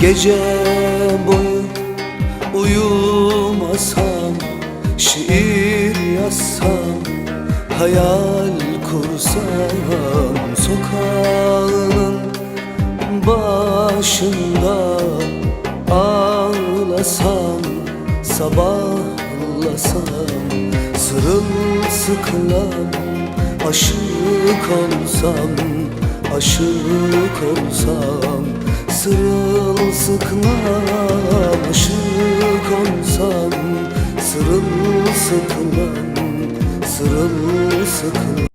Gece boyu uyumasam Şiir yazsam Hayal kursam Sokağının başında Ağlasam Sabahlasam Sırılsıklam Aşık olsam Aşık olsam Sırılsıklam Aşık olsam Sırılsıklam Sırılsıklam